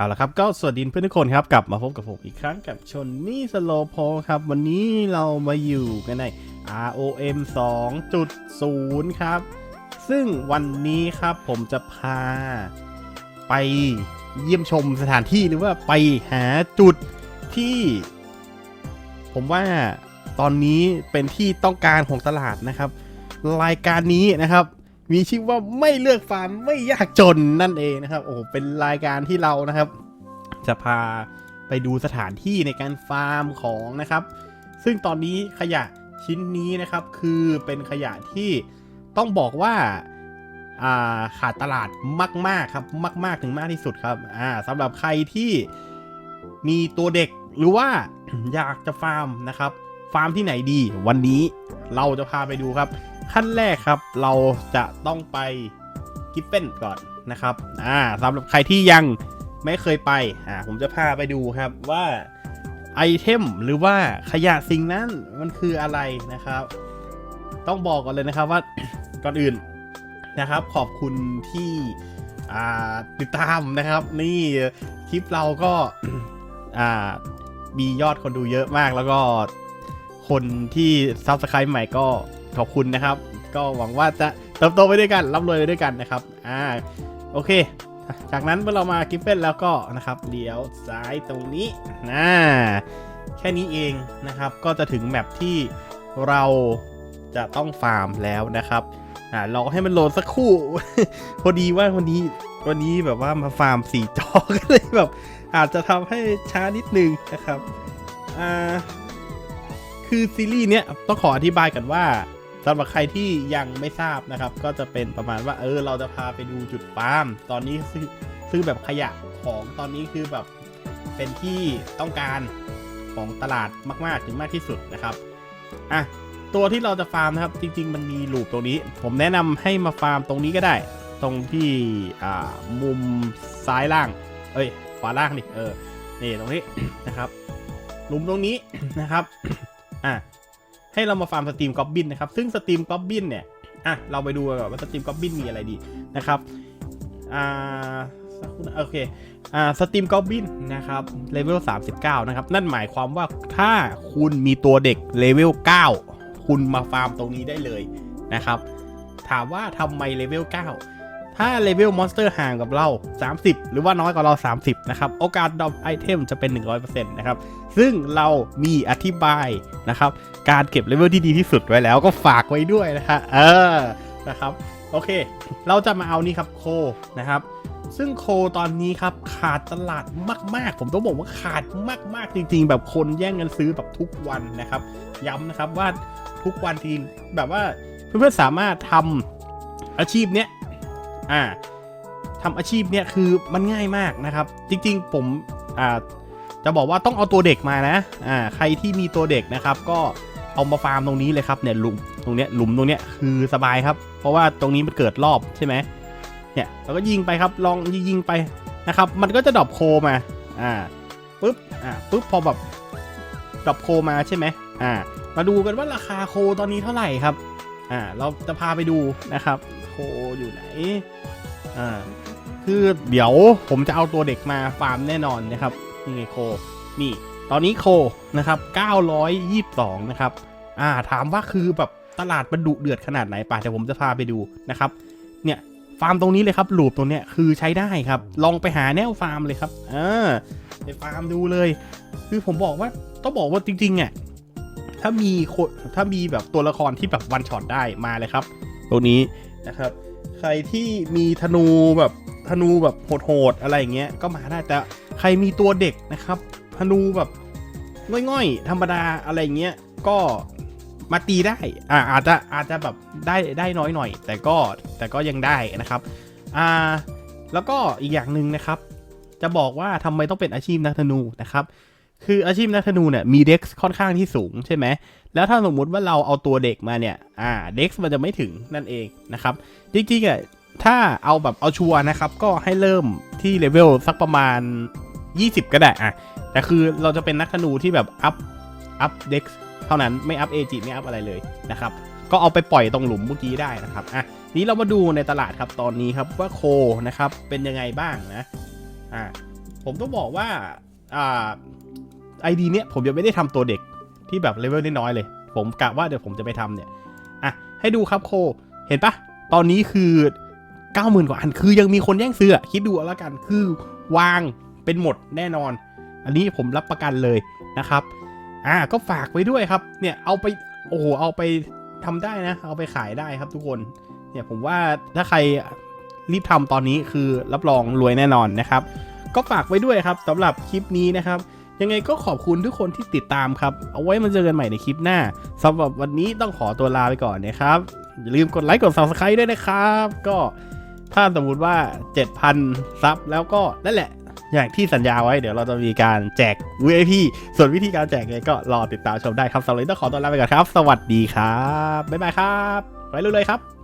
เอาละครับก็สวัสดีเพื่อนทุกคนครับ กลับมาพบกับผมอีกครั้งกับชนนี่สโลโพครับ วันนี้เรามาอยู่กันใน ROM 2.0 ครับ ซึ่งวันนี้ครับผมจะพาไปเยี่ยมชมสถานที่หรือว่าไปหาจุดที่ ผมว่าตอนนี้เป็นที่ต้องการของตลาดนะครับ รายการนี้นะครับ มีชื่อว่าไม่เลือกฟาร์มไม่ยากจนนั่นเองนะครับ โอ้เป็นรายการที่เรานะครับ จะพาไปดูสถานที่ในการฟาร์มของนะครับ ซึ่งตอนนี้ขยะชิ้นนี้นะครับ คือเป็นขยะที่ต้องบอกว่าอ่าขาดตลาดมาก ๆ ครับ มาก ๆ ถึงมากที่สุดครับสำหรับใครที่มีตัวเด็กหรือว่าอยากจะฟาร์มนะครับ ฟาร์มที่ไหนดี วันนี้เราจะพาไปดูครับ ขั้นแรกครับ เราจะต้องไปกิฟเฟนก่อนนะครับ อ่าสำหรับใครที่ยังไม่เคยไป อ่า ผมจะพาไปดูครับว่าไอเทมหรือว่าขยะสิ่งนั้นมันคืออะไรนะครับ ต้องบอกก่อนเลยนะครับว่าก่อนอื่นนะครับ ขอบคุณที่ติดตามนะครับ นี่คลิปเราก็มียอดคนดูเยอะมากแล้วก็คนที่ซับสไคร b ์ใหม่ก็ ขอบคุณนะครับ ก็หวังว่าจะเติบโตไปด้วยกันร่ำรวยไปด้วยกันนะครับอ่าโอเค จากนั้นเมื่อเรามากิฟเฟนแล้วก็นะครับเลี้ยวซ้ายตรงนี้นะแค่นี้เองนะครับก็จะถึงแมปที่เราจะต้องฟาร์มแล้วนะครับอ่ารอให้มันโหลดสักครู่ พอดีว่าวันนี้วันนี้แบบว่ามาฟาร์มสี่จอก็เลยแบบอาจจะทำให้ช้านิดนึงนะครับอ่าคือซีรีส์เนี้ยต้องขออธิบายกันว่า สำหรับใครที่ยังไม่ทราบนะครับ ก็จะเป็นประมาณว่าเออเราจะพาไปดูจุดฟาร์ม ตอนนี้ซื้อซื้อแบบขยะของตอนนี้คือแบบเป็นที่ต้องการของตลาดมาก ๆ ถึงมากที่สุดนะครับอะตัวที่เราจะฟาร์มนะครับ จริง ๆ มันมีลูปตรงนี้ ผมแนะนำให้มาฟาร์มตรงนี้ก็ได้ ตรงที่อ่ามุมซ้ายล่าง เอ้ยขวาล่างดิเออนี่ตรงนี้นะครับหลุมตรงนี้นะครับอะ ให้เรามาฟาร์มสตรีมกอบบินนะครับ ซึ่งสตรีมกอบบินเนี่ย อะ เราไปดูกันก่อนว่าสตรีมกอบบินมีอะไรดีนะครับ อ่าโอเค อ่า สตรีมกอบบินนะครับ เลเวล 39 นะครับ นั่นหมายความว่าถ้าคุณมีตัวเด็กเลเวล 9 คุณมาฟาร์มตรงนี้ได้เลยนะครับ ถามว่าทำไมเลเวล 9 ถ้าเลเวลมอนสเตอร์ห่างกับเรา 30 หรือว่าน้อยกว่าเรา 30 นะครับ โอกาสดรอปไอเทมจะเป็น 100%นะครับ ซึ่งเรามีอธิบายนะครับ การเก็บเลเวลที่ดีที่สุดไว้แล้วก็ฝากไว้ด้วยนะฮะเออนะครับโอเค เราจะมาเอานี่ครับโคนะครับซึ่งโคตอนนี้ครับขาดตลาดมาก ๆ ผมต้องบอกว่าขาดมาก ๆ จริง ๆ แบบคนแย่งกันซื้อแบบทุกวันนะครับ ย้ำนะครับว่าทุกวันทีแบบว่าเพื่อนๆสามารถทำอาชีพเนี้ย อ่าทำอาชีพเนี้ยคือมันง่ายมากนะครับ จริงๆ ผมอ่าจะบอกว่าต้องเอาตัวเด็กมานะอ่าใครที่มีตัวเด็กนะครับ ก็เอามาฟาร์มตรงนี้เลยครับเนี่ยหลุมตรงเนี้ยหลุมตรงเนี้ยคือสบายครับ เพราะว่าตรงนี้มันเกิดรอบใช่ไหมเนี่ยเราก็ยิงไปครับลองยิงไปนะครับ มันก็จะดรอปโคมาอ่าปุ๊บอ่าปุ๊บพอแบบดรอปโคมาใช่ไหมอ่า มาดูกันว่าราคาโคตอนนี้เท่าไหร่ครับอ่าเราจะพาไปดูนะครับ อยู่ไหน อ่า คือเดี๋ยวผมจะเอาตัวเด็กมาฟาร์มแน่นอนนะครับ นี่ไงโค นี่ ตอนนี้โคนะครับ 922 นะครับ อ่า ถามว่าคือแบบตลาดมันดุเดือดขนาดไหนป่ะเดี๋ยวผมจะพาไปดูนะครับ เนี่ยฟาร์มตรงนี้เลยครับลูปตรงเนี้ยคือใช้ได้ครับ ลองไปหาแนวฟาร์มเลยครับอ่าไปฟาร์มดูเลย คือผมบอกว่าต้องบอกว่าจริงๆอะถ้ามีคนถ้ามีแบบตัวละครที่แบบวันช็อตได้มาเลยครับตรงนี้ นะครับ ใครที่มีธนูแบบธนูแบบโหดๆอะไรอย่างเงี้ยก็มาได้แต่ใครมีตัวเด็กนะครับ ธนูแบบง่อยๆธรรมดาอะไรเงี้ยก็มาตีได้อ่าอาจจะอาจจะแบบได้ได้น้อยหน่อย แต่ก็แต่ก็ยังได้นะครับอ่าแล้วก็อีกอย่างหนึ่งนะครับ จะบอกว่าทำไมต้องเป็นอาชีพนักธนูนะครับ คืออาชีพนักธนูเนี่ยมีเด็กค่อนข้างที่สูงใช่ไหมแล้วถ้าสมมุติว่าเราเอาตัวเด็กมาเนี่ย อ่า เด็กมันจะไม่ถึงนั่นเองนะครับ จริงๆอะ ถ้าเอาแบบเอาชัวร์นะครับ ก็ให้เริ่มที่เลเวลสักประมาณ 20 ก็ได้อะ แต่คือเราจะเป็นนักธนูที่แบบอัพ อัพเด็กเท่านั้น ไม่อัพเอจิไม่อัพอะไรเลยนะครับ ก็เอาไปปล่อยตรงหลุมเมื่อกี้ได้นะครับ อะ นี้เรามาดูในตลาดครับตอนนี้ครับว่าโคนะครับเป็นยังไงบ้างนะ อ่า ผมต้องบอกว่า อ่า ไอดีเนี้ยผมยังไม่ได้ทำตัวเด็กที่แบบเลเวลน้อยๆเลย ผมกะว่าเดี๋ยวผมจะไปทำเนี่ยอะให้ดูครับโค เห็นปะตอนนี้คือ 90,000 กว่าอันคือยังมีคนแย่งซื้ออะคิดดูแล้วกันคือวางเป็นหมดแน่นอน อันนี้ผมรับประกันเลยนะครับอ่าก็ฝากไว้ด้วยครับเนี่ยเอาไปโอ้โหเอาไปทำได้นะ เอาไปขายได้ครับทุกคนเนี่ยผมว่าถ้าใครรีบทำตอนนี้คือรับรองรวยแน่นอนนะครับ ก็ฝากไว้ด้วยครับสำหรับคลิปนี้นะครับ ยังไงก็ขอบคุณทุกคนที่ติดตามครับ เอาไว้มาเจอกันใหม่ในคลิปหน้าสำหรับวันนี้ต้องขอตัวลาไปก่อนนะครับ อย่าลืมกดไลค์กด subscribe ด้วยนะครับ ก็ถ้าสมมุติว่า 7,000 ซับแล้วก็นั่นแหละ อย่างที่สัญญาไว้เดี๋ยวเราจะมีการแจก VIP ส่วนวิธีการแจกไงก็รอติดตามชมได้ครับสำหรับวันนี้ต้องขอตัวลาไปก่อนครับ สวัสดีครับบ๊ายบายครับไปเรื่อยๆครับ